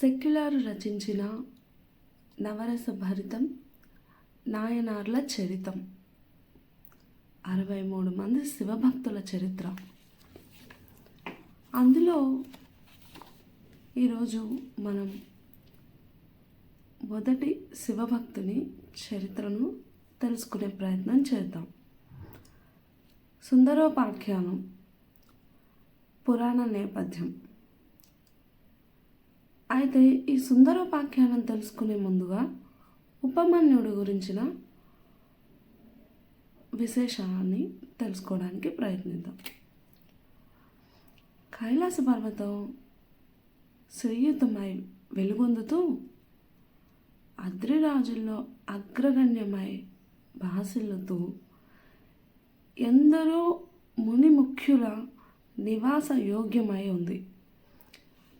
సెక్యులార్ రచించిన నవరస భరితం నాయనార్ల చరితం. అరవై మూడు మంది శివభక్తుల చరిత్ర. అందులో ఈరోజు మనం మొదటి శివభక్తుని చరిత్రను తెలుసుకునే ప్రయత్నం చేద్దాం. సుందరోపాఖ్యానం పురాణ నేపథ్యం. అయితే ఈ సుందరోపాఖ్యానం తెలుసుకునే ముందుగా ఉపమన్యుడు గురించిన విశేషాన్ని తెలుసుకోవడానికి ప్రయత్నిద్దాం. కైలాస పర్వతం శ్రీయుతమై వెలుగొందుతూ అద్రిరాజుల్లో అగ్రగణ్యమై భాసిల్లుతూ ఎందరో ముని ముఖ్యుల నివాస యోగ్యమై ఉంది.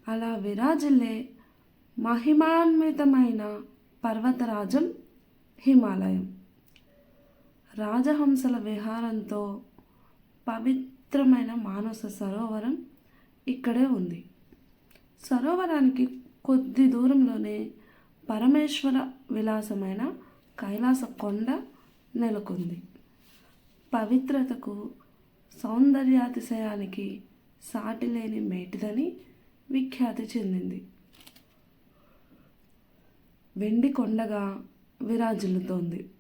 అలా విరాజిల్లే మహిమాన్వితమైన పర్వతరాజం హిమాలయం. రాజహంసల విహారంతో పవిత్రమైన మానస సరోవరం ఇక్కడే ఉంది. సరోవరానికి కొద్ది దూరంలోనే పరమేశ్వర విలాసమైన కైలాస కొండ నెలకొంది. పవిత్రతకు సౌందర్యాతిశయానికి సాటిలేని మేటిదని విఖ్యాతి చెందింది. వెండి కొండగా విరాజిల్లుతోంది.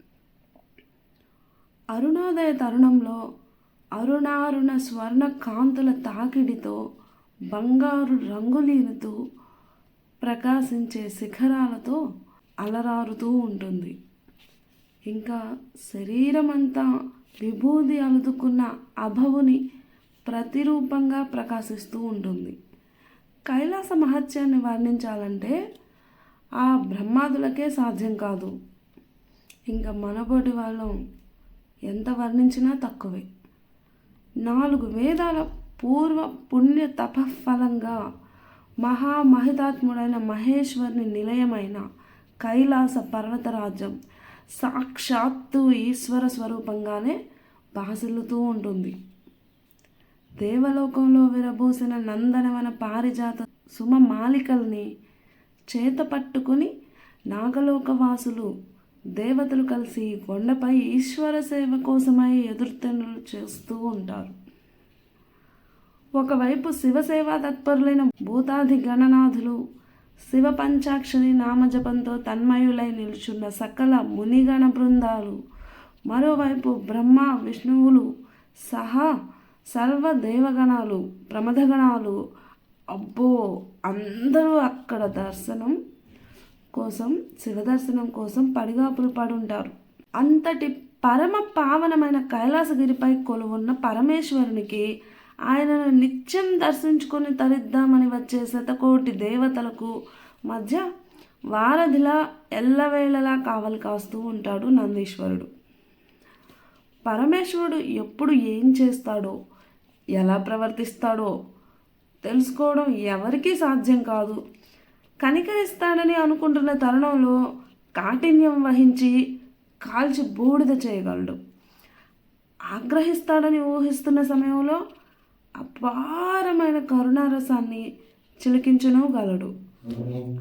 అరుణోదయ తరుణంలో అరుణారుణ స్వర్ణ కాంతుల తాకిడితో బంగారు రంగులీనుతూ ప్రకాశించే శిఖరాలతో అలరారుతూ ఉంటుంది. ఇంకా శరీరమంతా విభూది అలుదుకున్న అభవుని ప్రతిరూపంగా ప్రకాశిస్తూ ఉంటుంది. కైలాస మహత్యాన్ని వర్ణించాలంటే ఆ బ్రహ్మాదులకే సాధ్యం కాదు. ఇంకా మనబోటి వాళ్ళం ఎంత వర్ణించినా తక్కువే. నాలుగు వేదాల పూర్వ పుణ్య తపఫలంగా మహామహితాత్ముడైన మహేశ్వరుని నిలయమైన కైలాస పర్వతరాజ్యం సాక్షాత్తు ఈశ్వర స్వరూపంగానే భాసిల్లుతూ ఉంటుంది. దేవలోకంలో విరబూసిన నందనవన పారిజాత సుమ మాలికల్ని చేత పట్టుకుని నాగలోకవాసులు దేవతలు కలిసి కొండపై ఈశ్వర సేవ కోసమై ఎదుర్తెన్నులు చేస్తూ ఉంటారు. ఒకవైపు శివసేవా తత్పరులైన భూతాది గణనాథులు శివ పంచాక్షరి నామజపంతో తన్మయులై నిలుచున్న సకల మునిగణ బృందాలు మరోవైపు బ్రహ్మ విష్ణువులు సహా సర్వ దేవగణాలు ప్రమదగణాలు. అబ్బో అందరూ అక్కడ దర్శనం కోసం శివదర్శనం కోసం పడిగాపులు పడుంటారు. అంతటి పరమ పావనమైన కైలాసగిరిపై కొలువున్న పరమేశ్వరునికి ఆయనను నిత్యం దర్శించుకొని తరిద్దామని వచ్చే శతకోటి దేవతలకు మధ్య వారధిలా ఎల్లవేళలా కావలి కాస్తూ ఉంటాడు నందీశ్వరుడు. పరమేశ్వరుడు ఎప్పుడు ఏం చేస్తాడో ఎలా ప్రవర్తిస్తాడో తెలుసుకోవడం ఎవరికీ సాధ్యం కాదు. కనికరిస్తాడని అనుకుంటున్న తరుణంలో కాఠిన్యం వహించి కాల్చి బూడిద చేయగలడు. ఆగ్రహిస్తాడని ఊహిస్తున్న సమయంలో అపారమైన కరుణారసాన్ని చిలికించనుగలడు.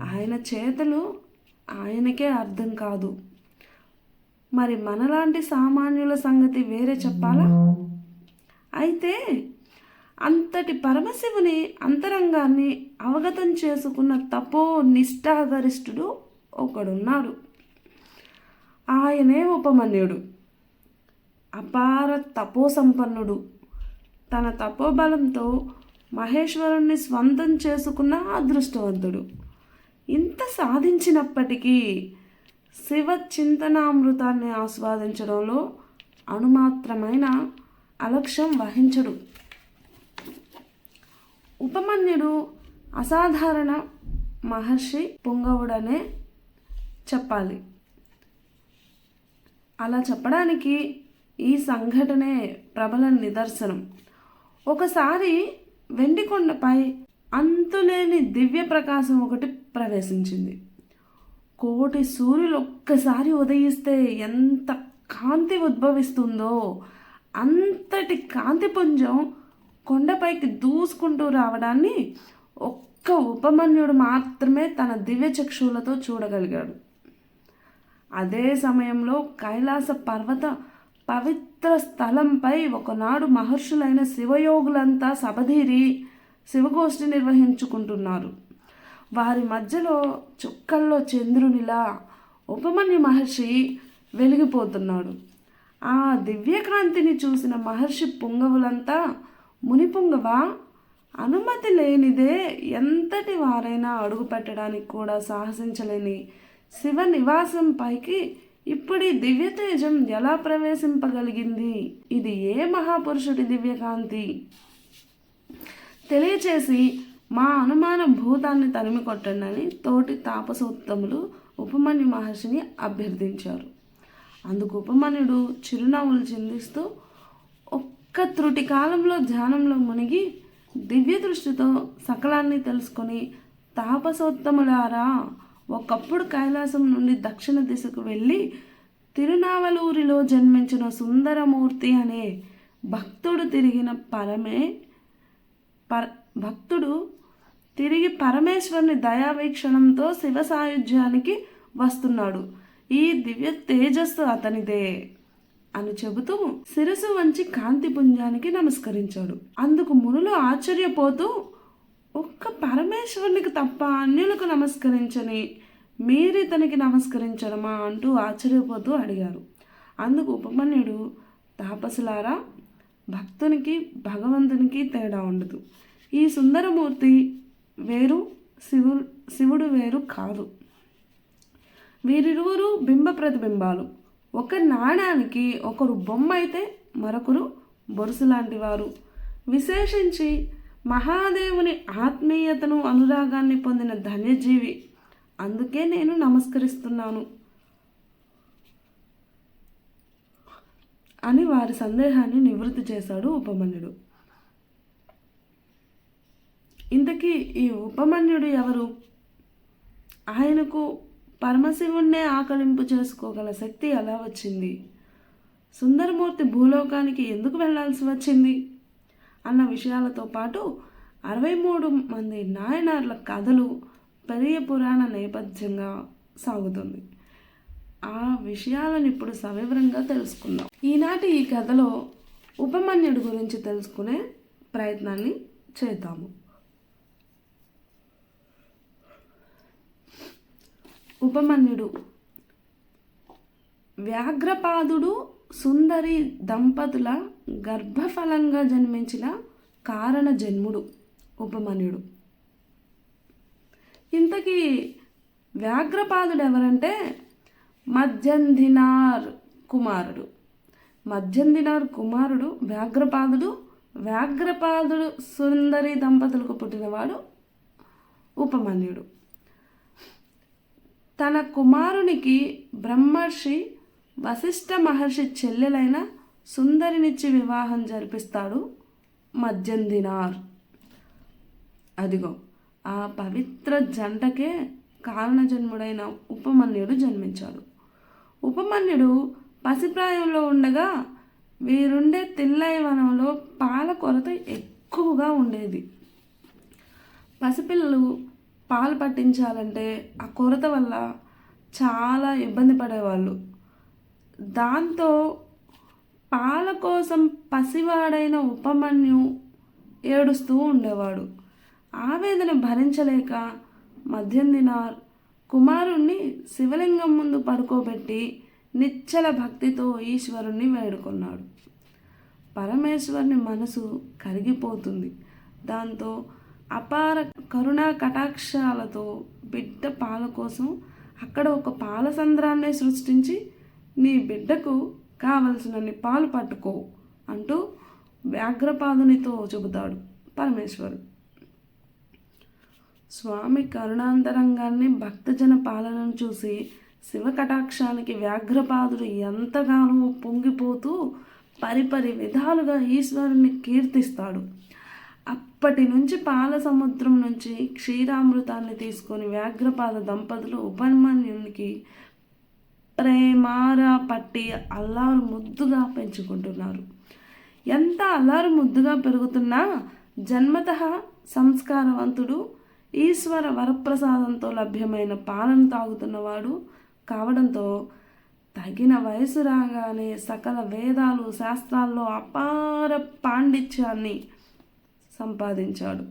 ఆయన చేతలు ఆయనకే అర్థం కాదు. మరి మనలాంటి సామాన్యుల సంగతి వేరే చెప్పాలా? అయితే అంతటి పరమశివుని అంతరంగాన్ని అవగతం చేసుకున్న తపో నిష్ఠాగరిష్ఠుడు ఒకడున్నాడు. ఆయనే ఉపమన్యుడు. అపార తపో సంపన్నుడు తన తపోబలంతో మహేశ్వరుణ్ణి స్వంతం చేసుకున్న అదృష్టవంతుడు. ఇంత సాధించినప్పటికీ శివ చింతనామృతాన్ని ఆస్వాదించడంలో అణుమాత్రమైన అలక్ష్యం వహించడు. ఉపమన్యుడు అసాధారణ మహర్షి పొంగవుడనే చెప్పాలి. అలా చెప్పడానికి ఈ సంఘటనే ప్రబల నిదర్శనం. ఒకసారి వెండికొండపై అంతులేని దివ్య ప్రకాశం ఒకటి ప్రవేశించింది. కోటి సూర్యులు ఒక్కసారి ఉదయిస్తే ఎంత కాంతి ఉద్భవిస్తుందో అంతటి కాంతిపుంజం కొండపైకి దూసుకుంటూ రావడాన్ని ఒక్క ఉపమన్యుడు మాత్రమే తన దివ్య చక్షువులతో చూడగలిగాడు. అదే సమయంలో కైలాస పర్వత పవిత్ర స్థలంపై ఒకనాడు మహర్షులైన శివయోగులంతా సభధీరి శివగోష్ఠి నిర్వహించుకుంటున్నారు. వారి మధ్యలో చుక్కల్లో చంద్రునిలా ఉపమన్యు మహర్షి వెలిగిపోతున్నాడు. ఆ దివ్యకాంతిని చూసిన మహర్షి పుంగవులంతా మునిపుంగవా? అనుమతి లేనిదే ఎంతటి వారైనా అడుగు పెట్టడానికి కూడా సాహసించలేని శివ నివాసం పైకి ఇప్పుడీ దివ్య తేజం ఎలా ప్రవేశింపగలిగింది? ఇది ఏ మహాపురుషుడి దివ్యకాంతి? తెలియచేసి మా అనుమాన భూతాన్ని తరిమి కొట్టండి తోటి తాపసోత్తములు ఉపమన్యు మహర్షిని అభ్యర్థించారు. అందుకు ఉపమన్యుడు చిరునవ్వులు చిందిస్తూ ఒక్క త్రుటి కాలంలో ధ్యానంలో మునిగి దివ్య దృష్టితో సకలాన్ని తెలుసుకొని తాపసోత్తములారా ఒకప్పుడు కైలాసం నుండి దక్షిణ దిశకు వెళ్ళి తిరునావలూరిలో జన్మించిన సుందరమూర్తి అనే భక్తుడు తిరిగిన పరమే పర భక్తుడు తిరిగి పరమేశ్వరుని దయావీక్షణంతో శివ సాయుధ్యానికి వస్తున్నాడు. ఈ దివ్య తేజస్సు అతనిదే. అని చెబుతూ శిరసు వంచి కాంతి పుంజానికి నమస్కరించాడు. అందుకు మునులు ఆశ్చర్యపోతూ ఒక్క పరమేశ్వరునికి తప్ప అన్యులకు నమస్కరించని మీరితనికి నమస్కరించడమా? అంటూ ఆశ్చర్యపోతూ అడిగారు. అందుకు ఉపమన్యుడు తాపసులారా భక్తునికి భగవంతునికి తేడా ఉండదు. ఈ సుందరమూర్తి వేరు శివు శివుడు వేరు కాదు. వీరిరువురు బింబ ప్రతిబింబాలు. ఒక నాణానికి ఒకరు బొమ్మ అయితే మరొకరు బొరుసు లాంటి వారు. విశేషించి మహాదేవుని ఆత్మీయతను అనురాగాన్ని పొందిన ధన్యజీవి. అందుకే నేను నమస్కరిస్తున్నాను. అని వారి సందేహాన్ని నివృత్తి చేశాడు ఉపమన్యుడు. ఇంతకీ ఈ ఉపమన్యుడు ఎవరు? ఆయనకు పరమశివుణ్ణే ఆకలింపు చేసుకోగల శక్తి ఎలా వచ్చింది. సుందరమూర్తి భూలోకానికి ఎందుకు వెళ్ళాల్సి వచ్చింది? అన్న విషయాలతో పాటు అరవై మూడు మంది నాయనార్ల కథలు పెరియ పురాణ నేపథ్యంగా సాగుతుంది. ఆ విషయాలను ఇప్పుడు సవివరంగా తెలుసుకుందాం. ఈనాటి ఈ కథలో ఉపమన్యుడి గురించి తెలుసుకునే ప్రయత్నాన్ని చేద్దాము. ఉపమన్యుడు. వ్యాఘ్రపాదుడు సుందరి దంపతుల గర్భఫలంగా జన్మించిన కారణ జన్ముడు ఉపమన్యుడు. ఇంతకీ వ్యాఘ్రపాదుడు ఎవరంటే మధ్యంధినార్ కుమారుడు. మధ్యంధినార్ కుమారుడు వ్యాఘ్రపాదుడు వ్యాఘ్రపాదుడు సుందరి దంపతులకు పుట్టినవాడు ఉపమన్యుడు. తన కుమారునికి బ్రహ్మర్షి వశిష్ఠ మహర్షి చెల్లెలైన సుందరినిచ్చి వివాహం జరిపిస్తాడు మధ్యందినార్ అదిగో ఆ పవిత్ర జంటకే కారణజన్ముడైన ఉపమన్యుడు జన్మించాడు. ఉపమన్యుడు పసిప్రాయంలో ఉండగా వీరుండే తిల్లై వనంలో పాల కొరత ఎక్కువగా ఉండేది. పసిపిల్లలు పాలు పట్టించాలంటే ఆ కొరత వల్ల చాలా ఇబ్బంది పడేవాళ్ళు. దాంతో పాల కోసం పసివాడైన ఉపమన్యు ఏడుస్తూ ఉండేవాడు. ఆవేదన భరించలేక మధ్యందినార్ కుమారుణ్ణి శివలింగం ముందు పడుకోబెట్టి నిచ్చల భక్తితో ఈశ్వరుణ్ణి వేడుకున్నాడు. పరమేశ్వరుని మనసు కరిగిపోతుంది. దాంతో అపార కరుణా కటాక్షాలతో బిడ్డ పాల కోసం అక్కడ ఒక పాల సంద్రాన్ని సృష్టించి నీ బిడ్డకు కావలసినన్ని పాలు పట్టుకో అంటూ వ్యాఘ్రపాదునితో చెబుతాడు పరమేశ్వరుడు. స్వామి కరుణాంతరంగాన్ని భక్తజన పాలనను చూసి శివ కటాక్షానికి వ్యాఘ్రపాదుడు ఎంతగానో పొంగిపోతూ పరిపరి విధాలుగా ఈశ్వరుని కీర్తిస్తాడు. అప్పటి నుంచి పాల సముద్రం నుంచి క్షీరామృతాన్ని తీసుకొని వ్యాఘ్రపాద దంపతులు ఉపన్మన్యునికి ప్రేమార పట్టి అల్లారు ముద్దుగా పెంచుకుంటున్నారు. ఎంత అల్లారు ముద్దుగా పెరుగుతున్నా జన్మత సంస్కారవంతుడు ఈశ్వర వరప్రసాదంతో లభ్యమైన పాలను తాగుతున్నవాడు కావడంతో తగిన వయసు రాగానే సకల వేదాలు శాస్త్రాల్లో అపార పాండిత్యాన్ని సంపాదించాడు.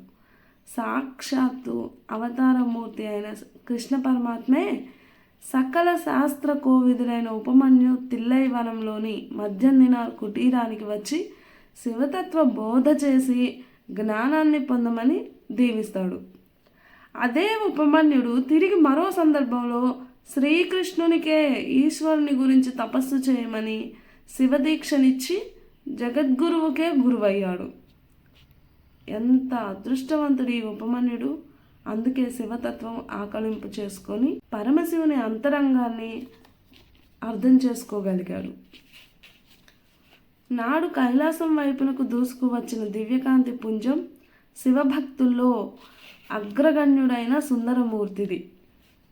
సాక్షాత్తు అవతారమూర్తి అయిన కృష్ణ పరమాత్మే సకల శాస్త్ర కోవిదులైన ఉపమన్యు తిల్లైవనంలోని మధ్యందిన కుటీరానికి వచ్చి శివతత్వ బోధ చేసి జ్ఞానాన్ని పొందమని దీవిస్తాడు. అదే ఉపమన్యుడు తిరిగి మరో సందర్భంలో శ్రీకృష్ణునికే ఈశ్వరుని గురించి తపస్సు చేయమని శివదీక్షనిచ్చి జగద్గురువుకే గురువయ్యాడు. ఎంత అదృష్టవంతుడు ఈ ఉపమన్యుడు? అందుకే శివతత్వం ఆకలింపు చేసుకొని పరమశివుని అంతరంగాన్ని అర్థం చేసుకోగలిగాడు. నాడు కైలాసం వైపునకు దూసుకు వచ్చిన దివ్యకాంతి పుంజం శివభక్తుల్లో అగ్రగణ్యుడైన సుందరమూర్తిది.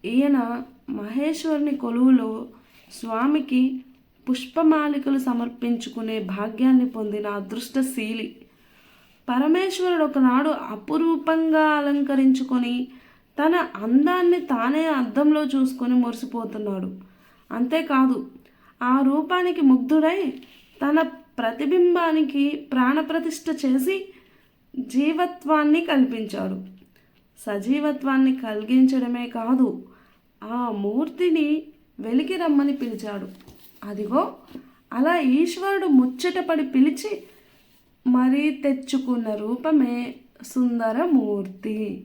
ఈయన మహేశ్వరుని కొలువులో స్వామికి పుష్పమాలికలు సమర్పించుకునే భాగ్యాన్ని పొందిన అదృష్టశీలి. పరమేశ్వరుడు ఒకనాడు అపురూపంగా అలంకరించుకొని తన అందాన్ని తానే అద్దంలో చూసుకొని మురిసిపోతున్నాడు. అంతేకాదు ఆ రూపానికి ముగ్ధుడై తన ప్రతిబింబానికి ప్రాణప్రతిష్ఠ చేసి జీవత్వాన్ని కల్పించాడు. సజీవత్వాన్ని కలిగించడమే కాదు ఆ మూర్తిని వెలికి రమ్మని పిలిచాడు. అదిగో అలా ఈశ్వరుడు ముచ్చటపడి పిలిచి మరీ తెచ్చుకున్న రూపమే సుందరమూర్తి.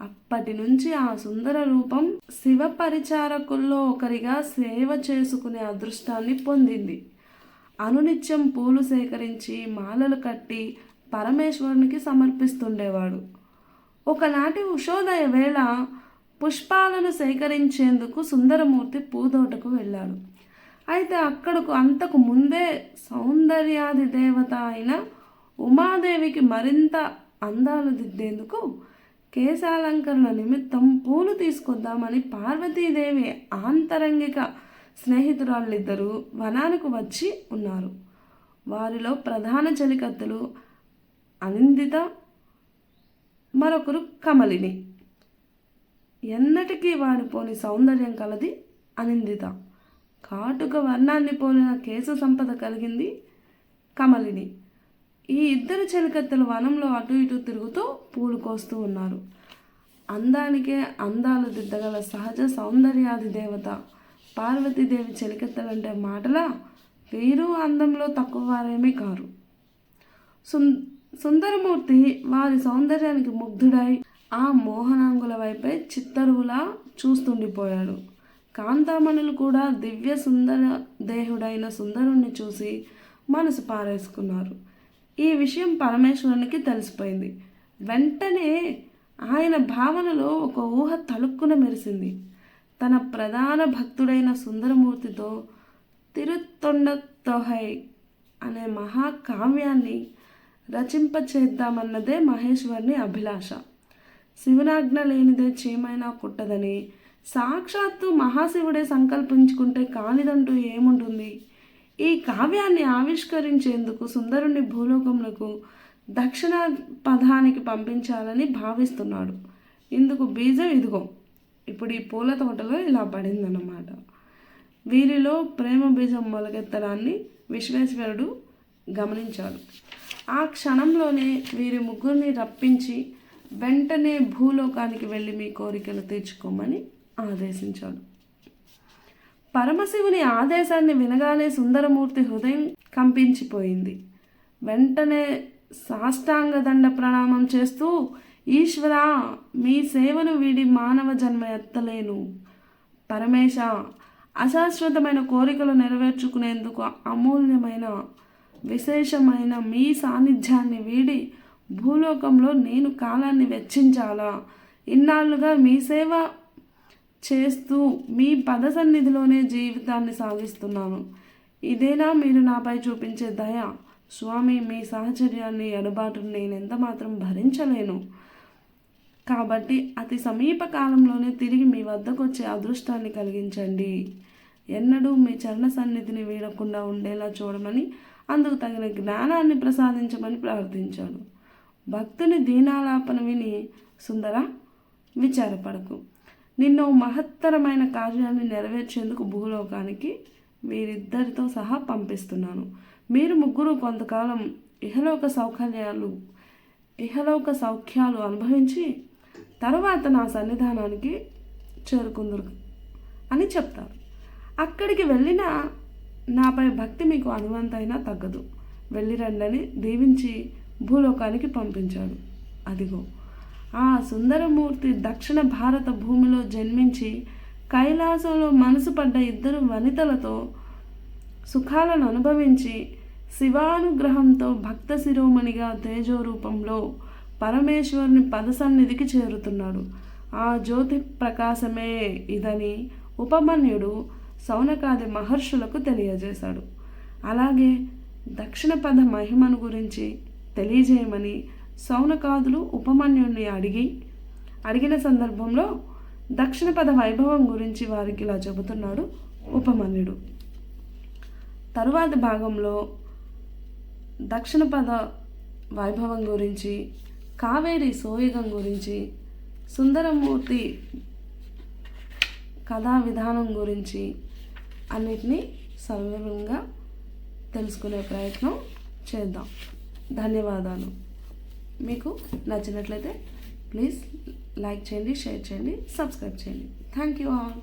అప్పటి నుంచి ఆ సుందర రూపం శివ పరిచారకుల్లో ఒకరిగా సేవ చేసుకునే అదృష్టాన్ని పొందింది. అనునిత్యం పూలు సేకరించి మాలలు కట్టి పరమేశ్వరునికి సమర్పిస్తుండేవాడు. ఒకనాటి ఉషోదయ వేళ పుష్పాలను సేకరించేందుకు సుందరమూర్తి పూదోటకు వెళ్ళాడు. అయితే అక్కడకు అంతకు ముందే సౌందర్యాది దేవత అయిన ఉమాదేవికి మరింత అందాలు దిద్దేందుకు కేశాలంకరణ నిమిత్తం పూలు తీసుకొద్దామని పార్వతీదేవి ఆంతరంగిక స్నేహితురాళ్ళిద్దరూ వనానికి వచ్చి ఉన్నారు. వారిలో ప్రధాన చలికత్తెలు అనిందిత మరొకరు కమలిని. ఎన్నటికీ వాడిపోని సౌందర్యం కలది అనిందిత. కాటుక వర్ణాన్ని పోలిన కేశ సంపద కలిగింది కమలిని. ఈ ఇద్దరు చెలికత్తెలు వనంలో అటు ఇటు తిరుగుతూ పూలు కోస్తూ ఉన్నారు. అందానికే అందాలు దిద్దగల సహజ సౌందర్యాది దేవత. పార్వతీదేవి చెలికత్తెలంటే మాటలా? వీరు అందంలో తక్కువ వారేమీ కారు. సుం సుందరమూర్తి వారి సౌందర్యానికి ముగ్ధుడై ఆ మోహనాంగుల వైపే చిత్తరువులా చూస్తుండిపోయాడు. కాంతామణులు కూడా దివ్య సుందర దేహుడైన సుందరుణ్ణి చూసి మనసు పారేసుకున్నారు. ఈ విషయం పరమేశ్వరునికి తెలిసిపోయింది. వెంటనే ఆయన భావనలో ఒక ఊహ తలుక్కున మెరిసింది. తన ప్రధాన భక్తుడైన సుందరమూర్తితో తిరుత్తొండతొహై అనే మహాకావ్యాన్ని రచింపచేద్దామన్నదే మహేశ్వర్ని అభిలాష. శివనాజ్ఞ లేనిదే చేమైనా కుట్టదని సాక్షాత్తు మహాశివుడే సంకల్పించుకుంటే కానిదంటూ ఏముంటుంది? ఈ కావ్యాన్ని ఆవిష్కరించేందుకు సుందరుణ్ణి భూలోకములకు దక్షిణ పదానికి పంపించాలని భావిస్తున్నాడు. ఇందుకు బీజం ఇదిగో. ఇప్పుడు ఈ పూల తోటలో ఇలా పడిందన్నమాట. వీరిలో ప్రేమ బీజం మొలకెత్తడాన్ని విశ్వేశ్వరుడు గమనించాడు. ఆ క్షణంలోనే వీరి ముగ్గురిని రప్పించి వెంటనే భూలోకానికి వెళ్ళి మీ కోరికలు తీర్చుకోమని ఆదేశించాడు. పరమశివుని ఆదేశాన్ని వినగానే సుందరమూర్తి హృదయం కంపించిపోయింది. వెంటనే సాష్టాంగ దండ ప్రణామం చేస్తూ ఈశ్వరా మీ సేవను వీడి మానవ జన్మ ఎత్తలేను. పరమేశ అశాశ్వతమైన కోరికలు నెరవేర్చుకునేందుకు అమూల్యమైన విశేషమైన మీ సాన్నిధ్యాన్ని వీడి భూలోకంలో నేను కాలాన్ని వెచ్చించాలా? ఇన్నాళ్ళుగా మీ సేవ చేస్తూ మీ పద సన్నిధిలోనే జీవితాన్ని సాగిస్తున్నాను. ఇదేనా మీరు నాపై చూపించే దయ? స్వామి మీ సాహచర్యాన్ని అడుబాటును నేను ఎంత మాత్రం భరించలేను. కాబట్టి అతి సమీప కాలంలోనే తిరిగి మీ వద్దకు వచ్చే అదృష్టాన్ని కలిగించండి. ఎన్నడూ మీ చరణ సన్నిధిని వీడకుండా ఉండేలా చూడమని అందుకు తగిన జ్ఞానాన్ని ప్రసాదించమని ప్రార్థించాడు భక్తుని దీనాలాపన విని సుందర విచారపడకు. నిన్ను మహత్తరమైన కార్యాన్ని నెరవేర్చేందుకు భూలోకానికి వీరిద్దరితో సహా పంపిస్తున్నాను. మీరు ముగ్గురు కొంతకాలం ఇహలోక సౌకర్యాలు ఇహలోక సౌఖ్యాలు అనుభవించి తర్వాత నా సన్నిధానానికి చేరుకుందరు అని చెప్తారు. అక్కడికి వెళ్ళిన నాపై భక్తి మీకు అనువంతైనా తగ్గదు. వెళ్ళి రండని దీవించి భూలోకానికి పంపించాడు. అదిగో ఆ సుందరమూర్తి దక్షిణ భారత భూమిలో జన్మించి కైలాసంలో మనసు పడ్డ ఇద్దరు వనితలతో సుఖాలను అనుభవించి శివానుగ్రహంతో భక్త శిరోమణిగా తేజో రూపంలో పరమేశ్వరుని పదసన్నిధికి చేరుతున్నాడు. ఆ జ్యోతి ప్రకాశమే ఇదని ఉపమన్యుడు సౌనకాది మహర్షులకు తెలియజేశాడు. అలాగే దక్షిణ పద మహిమను గురించి తెలియజేయమని సౌనకాదులు ఉపమన్యుడిని అడిగి అడిగిన సందర్భంలో దక్షిణ పద వైభవం గురించి వారికి ఇలా చెబుతున్నాడు ఉపమన్యుడు. తరువాతి భాగంలో దక్షిణ పద వైభవం గురించి కావేరి సోయగం గురించి సుందరమూర్తి కథా విధానం గురించి అన్నిటినీ సవివరంగా తెలుసుకునే ప్రయత్నం చేద్దాం. ధన్యవాదాలు. మీకు నచ్చినట్లయితే ప్లీజ్ లైక్ చేయండి షేర్ చేయండి సబ్స్క్రైబ్ చేయండి. Thank you all.